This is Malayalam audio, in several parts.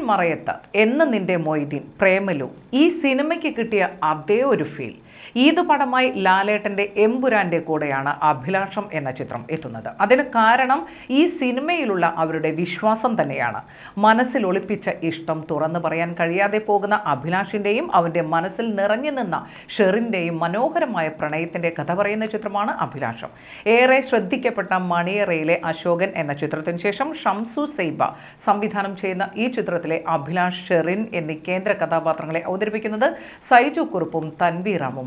മറയത്ത് എന്ന നിന്റെ മൊയ്തീൻ പ്രേമലു. ഈ സിനിമയ്ക്ക് കിട്ടിയ അതേ ഒരു ഫീൽ. ഈദ് പടമായി ലാലേട്ടന്റെ എമ്പുരാന്റെ കൂടെയാണ് അഭിലാഷം എന്ന ചിത്രം എത്തുന്നത്. അതിന് കാരണം ഈ സിനിമയിലുള്ള അവരുടെ വിശ്വാസം തന്നെയാണ്. മനസ്സിൽ ഒളിപ്പിച്ച ഇഷ്ടം തുറന്നു പറയാൻ കഴിയാതെ പോകുന്ന അഭിലാഷിന്റെയും അവന്റെ മനസ്സിൽ നിറഞ്ഞു നിന്ന ഷെറിന്റെയും മനോഹരമായ പ്രണയത്തിന്റെ കഥ പറയുന്ന ചിത്രമാണ് അഭിലാഷം. ഏറെ ശ്രദ്ധിക്കപ്പെട്ട മണിയറയിലെ അശോകൻ എന്ന ചിത്രത്തിന് ശേഷം ഷംസു സെയ്ബ സംവിധാനം ചെയ്യുന്ന ഈ ചിത്രത്തിലെ അഭിലാഷ് ഷെറിൻ എന്നീ കേന്ദ്ര കഥാപാത്രങ്ങളെ അവതരിപ്പിക്കുന്നത് സൈജു കുറുപ്പും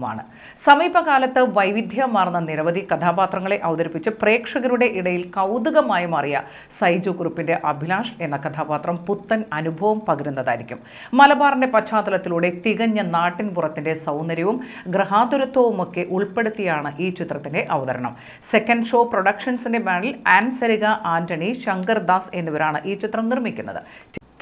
തൻവീറാമുമാണ് സമീപകാലത്ത് വൈവിധ്യമാർന്ന നിരവധി കഥാപാത്രങ്ങളെ അവതരിപ്പിച്ച് പ്രേക്ഷകരുടെ ഇടയിൽ കൗതുകമായി മാറിയ സൈജു കുറുപ്പിന്റെ അഭിലാഷ് എന്ന കഥാപാത്രം പുത്തൻ അനുഭവം പകരുന്നതായിരിക്കും. മലബാറിന്റെ പശ്ചാത്തലത്തിലൂടെ തികഞ്ഞ നാട്ടിൻപുറത്തിന്റെ സൗന്ദര്യവും ഗ്രഹാതുരത്വവുമൊക്കെ ഉൾപ്പെടുത്തിയാണ് ഈ ചിത്രത്തിന്റെ അവതരണം. സെക്കൻഡ് ഷോ പ്രൊഡക്ഷൻസിന്റെ ബാനറിൽ ആൻസരിക ആന്റണി ശങ്കർ ദാസ് എന്നിവരാണ് ഈ ചിത്രം നിർമ്മിക്കുന്നത്.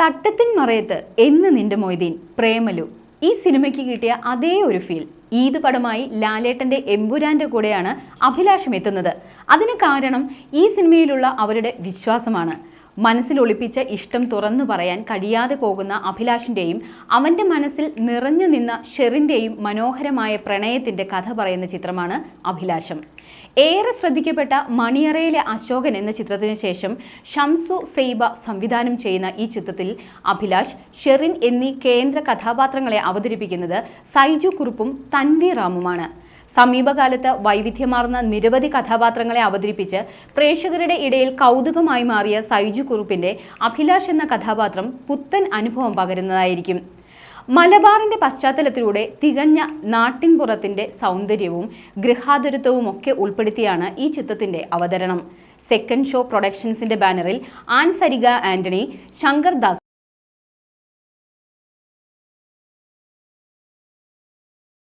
തട്ടത്തിൻ മറയത്ത് എന്ന് നിന്റെ മൊയ്തീൻ പ്രേമലു ഈ സിനിമയ്ക്ക് കിട്ടിയ അതേ ഒരു ഫീൽ. ഈദ് പടമായി ലാലേട്ടന്റെ എമ്പുരാന്റെ കൂടെയാണ് അഭിലാഷം എത്തുന്നത്. അതിന് കാരണം ഈ സിനിമയിലുള്ള അവരുടെ വിശ്വാസമാണ്. മനസ്സിൽ ഒളിപ്പിച്ച ഇഷ്ടം തുറന്നു പറയാൻ കഴിയാതെ പോകുന്ന അഭിലാഷിന്റെയും അവന്റെ മനസ്സിൽ നിറഞ്ഞു നിന്ന ഷെറിന്റെയും മനോഹരമായ പ്രണയത്തിന്റെ കഥ പറയുന്ന ചിത്രമാണ് അഭിലാഷം. ഏറെ ശ്രദ്ധിക്കപ്പെട്ട മണിയറയിലെ അശോകൻ എന്ന ചിത്രത്തിന് ശേഷം ഷംസു സെയ്ബ സംവിധാനം ചെയ്യുന്ന ഈ ചിത്രത്തിൽ അഭിലാഷ് ഷെറിൻ എന്നീ കേന്ദ്ര കഥാപാത്രങ്ങളെ അവതരിപ്പിക്കുന്നത് സൈജു കുറുപ്പും തൻവി റാമുമാണ്. സമീപകാലത്ത് വൈവിധ്യമാർന്ന നിരവധി കഥാപാത്രങ്ങളെ അവതരിപ്പിച്ച് പ്രേക്ഷകരുടെ ഇടയിൽ കൗതുകമായി മാറിയ സൈജു കുറുപ്പിന്റെ അഭിലാഷ് എന്ന കഥാപാത്രം പുത്തൻ അനുഭവം പകരുന്നതായിരിക്കും. മലബാറിന്റെ പശ്ചാത്തലത്തിലൂടെ തികഞ്ഞ നാട്ടിൻപുറത്തിന്റെ സൗന്ദര്യവും ഗൃഹാതുരത്വവും ഒക്കെ ഉൾപ്പെടുത്തിയാണ് ഈ ചിത്രത്തിന്റെ അവതരണം. സെക്കൻഡ് ഷോ പ്രൊഡക്ഷൻസിന്റെ ബാനറിൽ ആൻ സരിക ആന്റണി ശങ്കർ ദാസ്